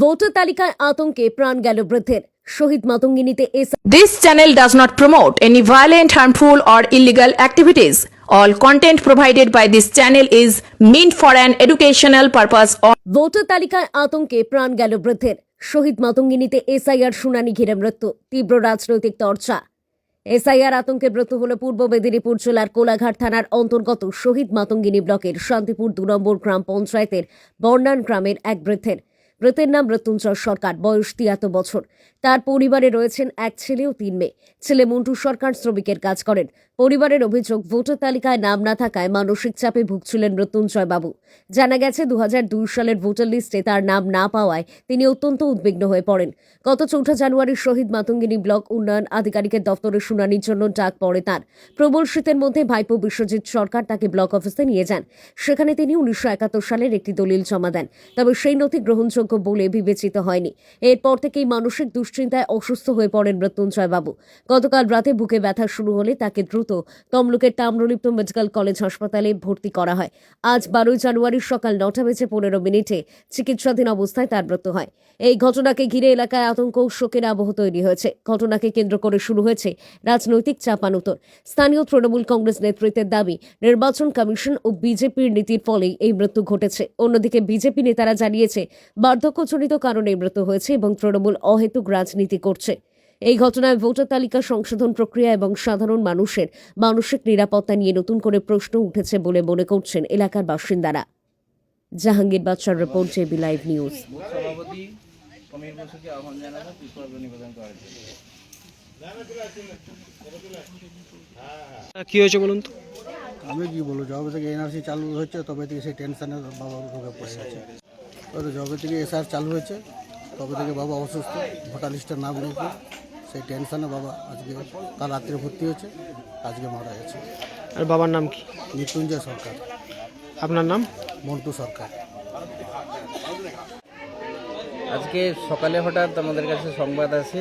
Voter তালিকায় আতঙ্কে প্রাণ গেল বৃদ্ধের শহীদ মাতঙ্গিনীতে এস This channel does not promote any violent, harmful, or illegal activities. All content provided by this channel is meant for an educational purpose. Voter তালিকায় আতঙ্কে প্রাণ গেল বৃদ্ধের শহীদ মাতঙ্গিনীতে এসআইআর শুনানি ঘিরে মৃত্যু তীব্র রাজনৈতিক চর্চা এসআইআর আতঙ্কে ব্রত হল পূর্ব মেদিনীপুর জেলার কোলাঘাট থানার অন্তর্গত শহীদ মাতঙ্গিনী ব্লকের শান্তিপুর দু নম্বর গ্রাম পঞ্চায়েতের বর্ণান গ্রামের এক বৃদ্ধের। মৃতের নাম মৃত্যুঞ্জয় সরকার, বয়স তিয়াত্তর বছর। তার পরিবারে রয়েছেন এক ছেলে ও তিন মেয়ে। ছেলে মন্টু সরকার শ্রমিকের কাজ করেন। পরিবারের অভিযোগ, ভোটার তালিকায় নাম না থাকায় মানসিক চাপে ভুগছিলেন মৃত্যুঞ্জয় বাবু। জানা গেছে দু সালের ভোটার লিস্টে তার নাম না পাওয়ায় তিনি অত্যন্ত উদ্বিগ্ন হয়ে পড়েন। গত চৌঠা জানুয়ারি শহীদ মাতঙ্গিনী ব্লক উন্নয়ন আধিকারিকের দপ্তরে শুনানির জন্য ডাক পড়ে তার। প্রবল শীতের মধ্যে ভাইপো বিশ্বজিৎ সরকার তাকে ব্লক অফিসে নিয়ে যান। সেখানে তিনি উনিশশো একাত্তর সালের একটি দলিল জমা দেন। তবে সেই নথি গ্রহণযোগ্য বলে বিবেচিত হয়নি। এরপর থেকেই মানসিক দুশ্চিন্তায় অসুস্থ হয়ে পড়েন মৃত্যুঞ্জয় বাবু। গতকাল রাতে বুকে ব্যথা শুরু হলে তাকে দ্রুত তমলুকের তাম্রলিপ্ত মেডিকেল কলেজ হাসপাতালে ভর্তি করা হয়। আজ বারোই জানুয়ারি সকাল নটা বেজে পনেরো মিনিটে চিকিৎসাধীন অবস্থায় তার মৃত্যু হয়। এই ঘটনাকে ঘিরে এলাকায় আতঙ্ক ও শোকের আবহ তৈরি হয়েছে। ঘটনাকে কেন্দ্র করে শুরু হয়েছে রাজনৈতিক চাপানুতর স্থানীয় তৃণমূল কংগ্রেস নেতৃত্বের দাবি, নির্বাচন কমিশন ও বিজেপির নীতির ফলেই এই মৃত্যু ঘটেছে। অন্যদিকে বিজেপি নেতারা জানিয়েছে বার্ধক্যজনিত কারণে মৃত্যু হয়েছে এবং তৃণমূল অহেতুক রাজনীতি করছে। এই ঘটনায় ভোটার তালিকা সংশোধন প্রক্রিয়া এবং সাধারণ মানুষের মানসিক নিরাপত্তা নিয়ে নতুন করে প্রশ্ন উঠেছে বলে মনে করছেন এলাকার বাসিন্দারা। জাহাঙ্গীর বাদশার report JB live news. Samir বসুকে আহ্বান জানাব পুষ্পার্ঘ নিবেদন করার জন্য কি হয়েছে বলুন তো? আমি কি বলব যবে থেকে এনআরসি চালু হচ্ছে তবে থেকে সেই টেনশনে বাবা ঢুকে পড়ে গেছে। তো যবে থেকে এসআর চালু হয়েছে তবে থেকে বাবা অসুস্থ ভোটার লিস্টের নাম নেই সেই টেনশনে বাবা আজকে কাল রাত্রে ভর্তি হয়েছে আজকে মারা গেছে। আর বাবার নাম কি? মৃত্যুঞ্জয় সরকার। আপনার নাম? মন্টু সরকার। আজকে সকালে হঠাৎ আমাদের কাছে সংবাদ আছে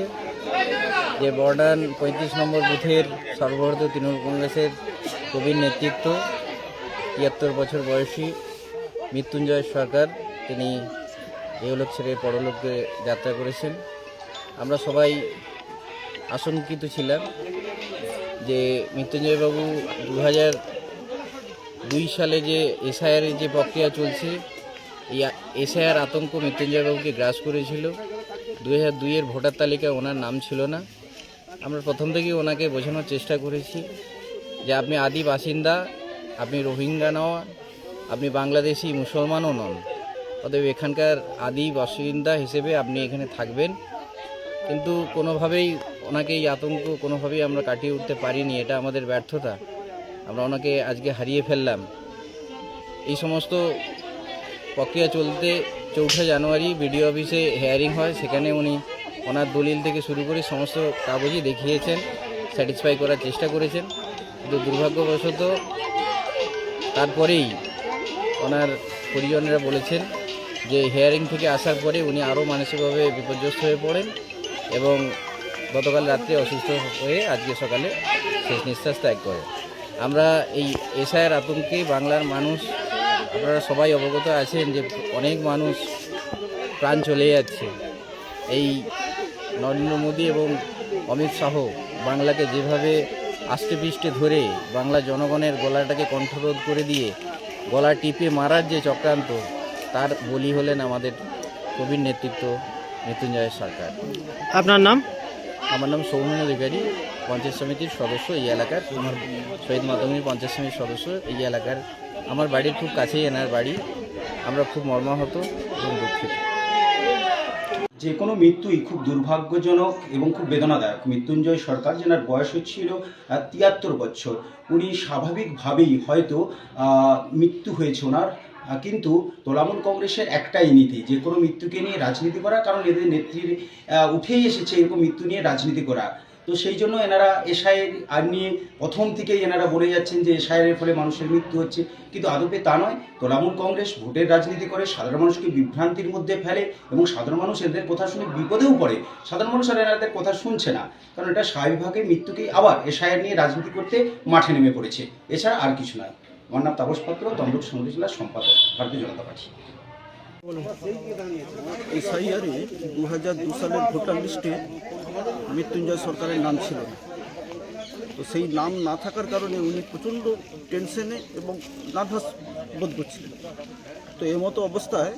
যে বর্ডার পঁয়ত্রিশ নম্বর বুথের সর্বভারতীয় তৃণমূল কংগ্রেসের প্রবীণ নেতৃত্ব, তিয়াত্তর বছর বয়সী মৃত্যুঞ্জয় সরকার, তিনি এহলোক ছেড়ে পরলোকে যাত্রা করেছেন। আমরা সবাই আশঙ্কিত ছিলাম যে মৃত্যুঞ্জয়বাবু দু হাজার দুই সালে যে এসআইআরের যে প্রক্রিয়া চলছে, এই এসআইআর আতঙ্ক মৃত্যুঞ্জয়বাবুকে গ্রাস করেছিল। দু হাজার দুইয়ের ভোটার তালিকায় ওনার নাম ছিল না। আমরা প্রথম থেকেই ওনাকে বোঝানোর চেষ্টা করেছি। যে আপনি আদি বাসিন্দা, আপনি রোহিঙ্গা নন, আপনি বাংলাদেশি মুসলমানও নন। অতএব এখানকার আদি বাসিন্দা হিসেবে আপনি এখানে থাকবেন। কিন্তু কোনোভাবেই ওনাকে এই আতঙ্ক কোনোভাবেই আমরা কাটিয়ে উঠতে পারিনি, এটা আমাদের ব্যর্থতা। আমরা ওনাকে আজকে হারিয়ে ফেললাম। এই সমস্ত প্রক্রিয়া চলতে চৌঠা জানুয়ারি বিডিও অফিসে হেয়ারিং হয়। সেখানে উনি ওনার দলিল থেকে শুরু করে সমস্ত কাগজই দেখিয়েছেন স্যাটিসফাই করার চেষ্টা করেছেন। কিন্তু দুর্ভাগ্যবশত তারপরেই ওনার পরিজনেরা বলেছেন যে হেয়ারিং থেকে আসার পরে উনি আরও মানসিকভাবে বিপর্যস্ত হয়ে পড়েন এবং গতকাল রাত্রে অসুস্থ হয়ে আজকে সকালে শেষ নিঃশ্বাস ত্যাগ করেন। আমরা এই এসআইয়ের আতঙ্কে বাংলার মানুষ, আপনারা সবাই অবগত আছেন যে অনেক মানুষ প্রাণ চলে যাচ্ছে। এই নরেন্দ্র মোদী এবং অমিত শাহ বাংলাকে যেভাবে আষ্টে পৃষ্ঠে ধরে বাংলা জনগণের গলাটাকে কণ্ঠরোধ করে দিয়ে গলা টিপে মারার যে চক্রান্ত তার বলি হলেন আমাদের প্রবীণ নেতৃত্ব মৃত্যুঞ্জয় সরকার। আপনার নাম? আমার নাম সৌমিন অধিকারী পঞ্চায়েত সমিতির সদস্য এই এলাকার। আমার শহীদ মাতঙ্গিনী পঞ্চায়েত সমিতির সদস্য এই এলাকার। আমার বাড়ির খুব কাছেই এনার বাড়ি। আমরা খুব মর্মাহত এবং দুঃখিত। যে কোনো মৃত্যুই খুব দুর্ভাগ্যজনক এবং খুব বেদনাদায়ক। মৃত্যুঞ্জয় সরকার, যেনার বয়স হচ্ছিল তিয়াত্তর বছর, উনি স্বাভাবিকভাবেই হয়তো মৃত্যু হয়েছে ওনার। কিন্তু তোলামূল কংগ্রেসের একটাই নীতি, যে কোনো মৃত্যুকে নিয়ে রাজনীতি করা, কারণ এদের নেত্রীর উঠেই এসেছে এরকম মৃত্যু নিয়ে রাজনীতি করা। তো সেই জন্য এনারা এসআইয়ের আর নিয়ে প্রথম থেকেই এনারা বলে যাচ্ছেন যে এসআইয়ের ফলে মানুষের মৃত্যু হচ্ছে। কিন্তু আদপে তা নয়, তৃণমূল কংগ্রেস ভোটের রাজনীতি করে, সাধারণ মানুষকে বিভ্রান্তির মধ্যে ফেলে এবং সাধারণ মানুষ এদের কথা শুনে বিপদেও পড়ে। সাধারণ মানুষ আর এনাদের কথা শুনছে না, কারণ এটা স্বাভাবিকভাবে মৃত্যুকেই আবার এসআইআর নিয়ে রাজনীতি করতে মাঠে নেমে পড়েছে। এছাড়া আর কিছু নয়। আমার নাম তাপস পাত্র তমলুক জেলার সম্পাদক, ভারতীয় জনতা পার্টি। এসআইআরে দু হাজার দু সালের ভোটার লিস্টে মৃত্যুঞ্জয় সরকারের নাম ছিল। তো সেই নাম না থাকার কারণে উনি প্রচণ্ড টেনশনে এবং নার্ভাস বোধ করছিলেন। তো এই মতো অবস্থায়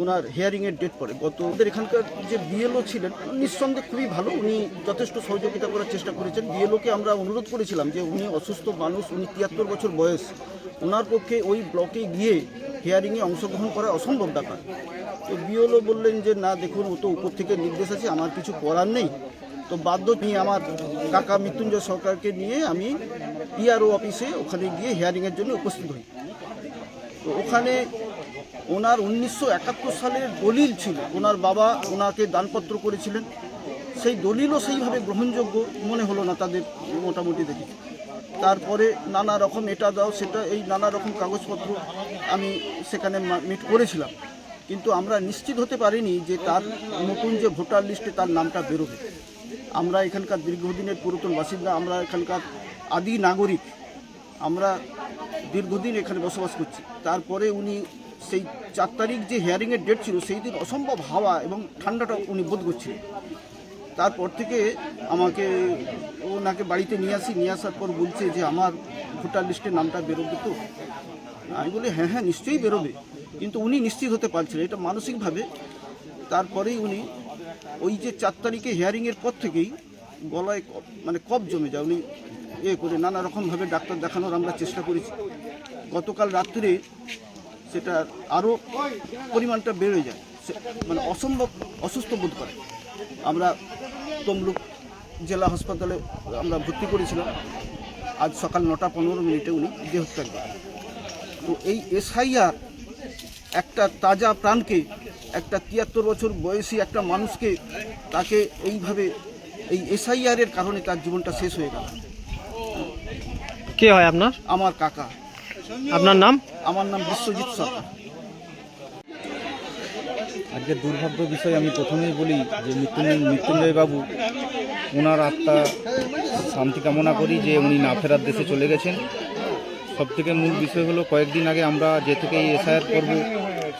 ওনার হিয়ারিংয়ের ডেট পড়ে। গত ওদের এখানকার যে বিএলও ছিলেন, নিঃসন্দেহে খুবই ভালো। উনি যথেষ্ট সহযোগিতা করার চেষ্টা করেছেন। বিএলওকে আমরা অনুরোধ করেছিলাম যে উনি অসুস্থ মানুষ, উনি তিয়াত্তর বছর বয়স ওনার পক্ষে ওই ব্লকে গিয়ে হিয়ারিংয়ে অংশগ্রহণ করা অসম্ভব ব্যাপার। তো বিএলও বললেন যে, না, দেখুন, ও তো উপর থেকে নির্দেশ আছে, আমার কিছু করার নেই। তো বাধ্য নিয়ে আমার কাকা মৃত্যুঞ্জয় সরকারকে নিয়ে আমি ইআরও অফিসে ওখানে গিয়ে হিয়ারিংয়ের জন্য উপস্থিত হই। তো ওখানে ওনার উনিশশো একাত্তর সালের দলিল ছিল। ওনার বাবা ওনাকে দানপত্র করেছিলেন। সেই দলিলও সেইভাবে গ্রহণযোগ্য মনে হলো না তাদের মোটামুটি দেখে। তারপরে নানা রকম এটা দাও, সেটা, এই নানা রকম কাগজপত্র আমি সেখানে মিট করেছিলাম। কিন্তু আমরা নিশ্চিত হতে পারিনি যে তার নতুন যে ভোটার লিস্টে, তার নামটা বেরোবে। আমরা এখানকার দীর্ঘদিনের পুরাতন বাসিন্দা, আমরা এখানকার আদি নাগরিক, আমরা দীর্ঘদিন এখানে বসবাস করছি। তারপরে উনি সেই চার তারিখ যে হিয়ারিংয়ের ডেট ছিল, সেই দিন অসম্ভব হাওয়া এবং ঠান্ডাটা উনি বোধ করছিলেন। তারপর থেকে আমাকে, ওনাকে বাড়িতে নিয়ে আসি, নিয়ে আসার পর বলছে যে, আমার ভোটার লিস্টে নামটা বেরোবে তো? আমি বলি হ্যাঁ হ্যাঁ নিশ্চয়ই বেরোবে। কিন্তু উনি নিশ্চিত হতে পারছিলেন, এটা মানসিকভাবে। তারপরেই উনি ওই যে চার তারিখে হিয়ারিংয়ের পর থেকেই গলায় মানে কফ জমে যায়। উনি এ করে নানা রকমভাবে ডাক্তার দেখানোর আমরা চেষ্টা করেছি। গতকাল রাত্রে সেটা আরও পরিমাণটা বেড়ে যায়। মানে অসম্ভব অসুস্থ বোধ করে। আমরা তমলুক জেলা হাসপাতালে আমরা ভর্তি করেছিলাম। আজ সকাল নটা পনেরো মিনিটে উনি দেহত্যাগ করেন। তো এই এসআইআর একটা তাজা প্রাণকে একটা তিয়াত্তর বছর বয়সী একটা মানুষকে তাকে এইভাবে এই এসআইআর এর কারণে তার জীবনটা শেষ হয়ে গেল। কে হয় আপনার? আমার কাকা। আপনার নাম? আমার নাম বিশ্বজিৎ সরকার। আজকে দুর্ভাগ্য বিষয় আমি প্রথমেই বলি যে মৃত্যুঞ্জয় মৃত্যুঞ্জয় বাবু ওনার আত্মা শান্তি কামনা করি যে উনি না ফেরার দেশে চলে গেছেন। সব থেকে মূল বিষয় হলো কয়েকদিন আগে আমরা যে থেকে এই এসআইআর পর্ব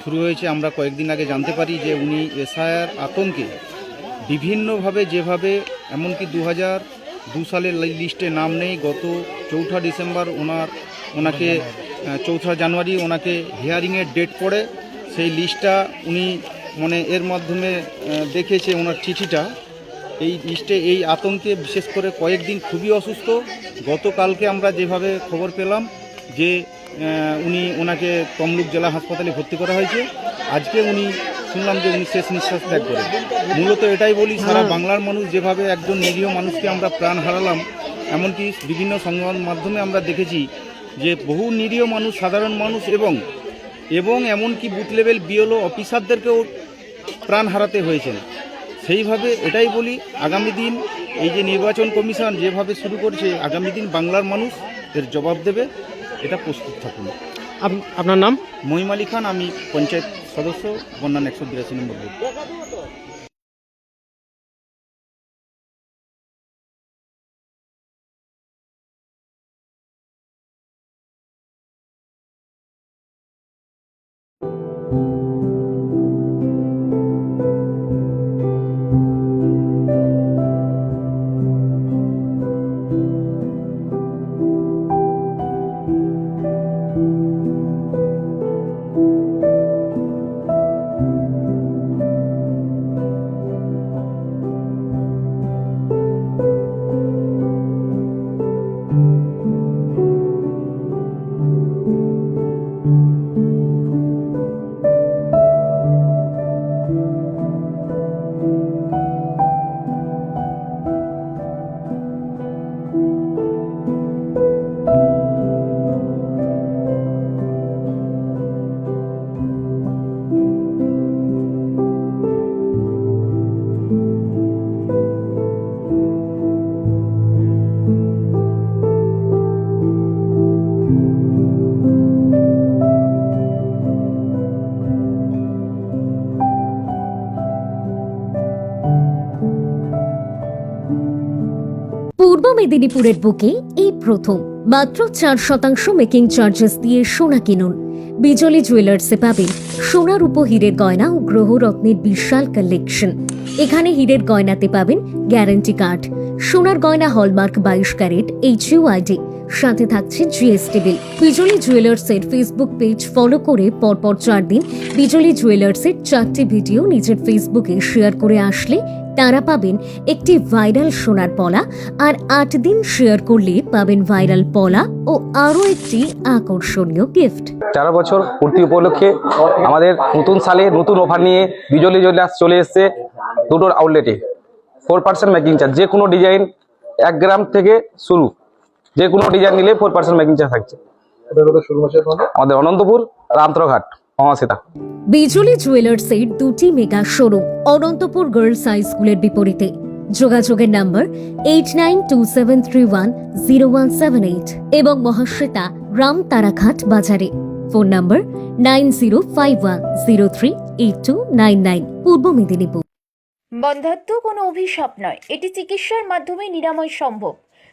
শুরু হয়েছে, আমরা কয়েকদিন আগে জানতে পারি যে উনি এসআইআর আতঙ্কে বিভিন্নভাবে যেভাবে, এমনকি দু হাজার দু সালের লিস্টে নাম নেই, গত চৌঠা ডিসেম্বর ওনার, ওনাকে চৌঠা জানুয়ারি ওনাকে হিয়ারিংয়ের ডেট পড়ে, সেই লিস্টটা উনি মানে এর মাধ্যমে দেখেছে ওনার চিঠিটা। এই লিস্টে এই আতঙ্কে বিশেষ করে কয়েকদিন খুবই অসুস্থ। গতকালকে আমরা যেভাবে খবর পেলাম যে উনি ওনাকে তমলুক জেলা হাসপাতালে ভর্তি করা হয়েছে। আজকে উনি শুনলাম যে উনি শেষ নিঃশ্বাস ত্যাগ করেন। মূলত এটাই বলি সারা বাংলার মানুষ যেভাবে একজন নিরীহ মানুষকে আমরা প্রাণ হারালাম এমনকি বিভিন্ন সংবাদ মাধ্যমে আমরা দেখেছি যে বহু নিরীহ মানুষ সাধারণ মানুষ এবং এবং এমনকি বুথ লেভেল বিএলও অফিসারদেরকেও প্রাণ হারাতে হয়েছেন। সেইভাবে এটাই বলি আগামী দিন এই যে নির্বাচন কমিশন যেভাবে শুরু করছে আগামী দিন বাংলার মানুষ এর জবাব দেবে। এটা প্রস্তুত থাকুন। আপ- আপনার নাম? মহিম খান, আমি পঞ্চায়েত সদস্য বন্যান একশো বিরাশি নম্বর মেদিনীপুরের বুকে এই প্রথম। মাত্র চার শতাংশ মেকিং চার্জেস দিয়ে সোনা কিনুন। বিজলি জুয়েলার্সে পাবেন সোনার উপ হীরের গয়না ও গ্রহরত্নের বিশাল কালেকশন এখানে হীরের গয়নাতে পাবেন গ্যারান্টি কার্ড সোনার গয়না হলমার্ক বাইশ ক্যারেট এইচ ইউ আইডি সাথে থাকছে জিএসটি বিল বিজলি জুয়েলার্সের ফেসবুক পেজ ফলো করে পরপর চার দিন বিজলি জুয়েলার্সের চারটি ভিডিও নিজের ফেসবুকে শেয়ার করে আসলে তারা পাবেন একটি ভাইরাল সোনার পলা আর আট দিন শেয়ার করলে পাবেন ভাইরাল পলা ও আরও একটি আকর্ষণীয় গিফট চার বছর পূর্তি উপলক্ষে আমাদের নতুন সালে নতুন অফার নিয়ে বিজলি জুয়েলার্স চলে এসেছে দুটোর আউটলেটে ফোর পার্সেন্ট মেকিং চার্জ যে কোনো ডিজাইন এক গ্রাম থেকে শুরু। যে কোনো ডিজাইন নিলে ফোর পার্সেন্ট মেকিং চার্জ থাকছে। আমাদের অনন্তপুর রামতরঘাট বিজলি জুয়েলার্সের দুটি mega showroom Anantapur girls high স্কুলের বিপরীতে। যোগাযোগের নম্বর eight nine two seven three one zero one seven eight এবং মহাশ্বেতা রাম তারাঘাট বাজারে। ফোন নম্বর nine zero five one zero three eight two nine nine Purba Medinipur. বন্ধাত্ম কোনো অভিশাপ নয় এটি চিকিৎসার মাধ্যমে নিরাময় সম্ভব।